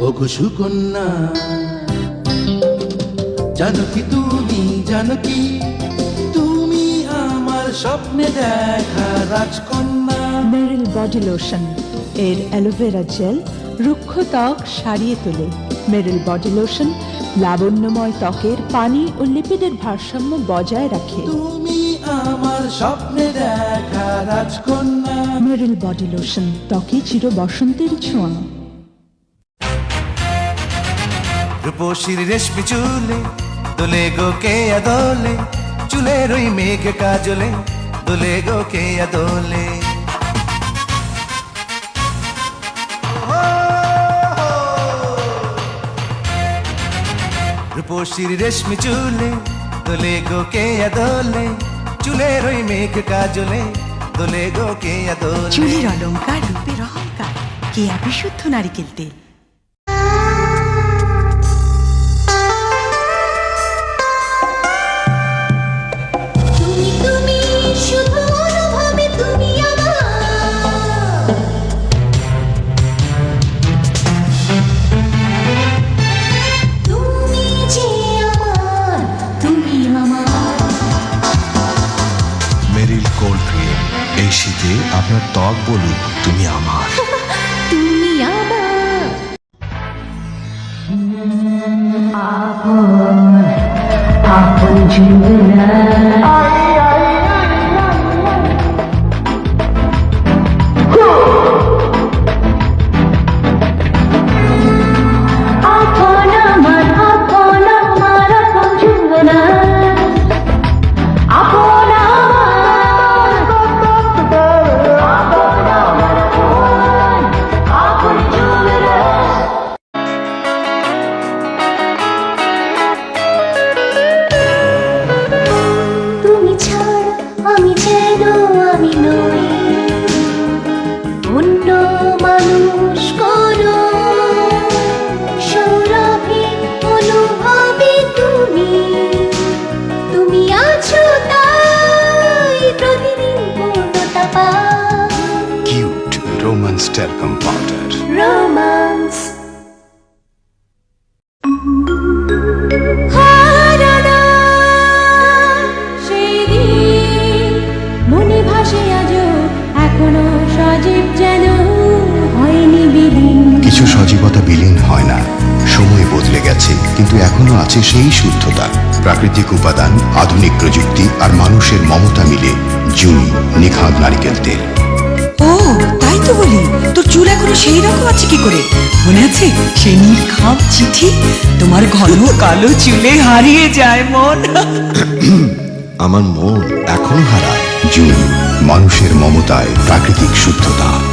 ওগো সুকন্যা জানো কি তুমি জানো কি তুমি আমার স্বপ্নে দেখা রাজকন্যা। মেরিল বডি লোশন এর অ্যালোভেরা জেল রুক্ষ ত্বক সারিয়ে তোলে। মেরিল বডি লোশন লাবণ্যময় ত্বকের পানি ও লিপিডের ভারসাম্য বজায় রাখে। তুমি আমার স্বপ্নে দেখা রাজকন্যা। মেরিল বডি লোশন ত্বকে চির বসন্তের ছোঁয়া। রূপসীর রেশমি চুলে, দোলে গো কে আদলে, চুলের ওই মেঘ কাজলে, দোলে গো কে আদলে। রূপসীর রেশমি চুলে, দোলে গো কে আদলে, চুলের ওই মেঘ কাজলে, দোলে গো কে আদলে। চুলের অলংকার রূপের অহংকার কেয়া বিশুদ্ধ নারিকেল তেল শীতে আপনার ত্বক বলুক তুমি আমার। তুমি আমার। আপন আমি যেন আমি নই অন্য মানুষ করো। সৌরভে, অনুভবে তুমি। তুমি আছো তাই প্রতিদিন পূর্ণতা পাই কিউট রোমান্স টেলকম পাউডার কিছু সজীবতা বিলীন হয় না। সময় বদলে গেছে কিন্তু এখনও আছে সেই শুদ্ধতা। প্রাকৃতিক উপাদান আধুনিক প্রযুক্তি আর মানুষের মমতা মিলে জুই নিখাদ নারিকেল তেল। ও তাই তো বলি। তোর চুল এখনও সেই রকম আছে কি করে? মনে আছে সেই নীল চিঠি? তোমার ঘন কালো চুলে হারিয়ে যায় মন। আমার মন এখনও হারায়। জুই মানুষের মমতায় প্রাকৃতিক শুদ্ধতা।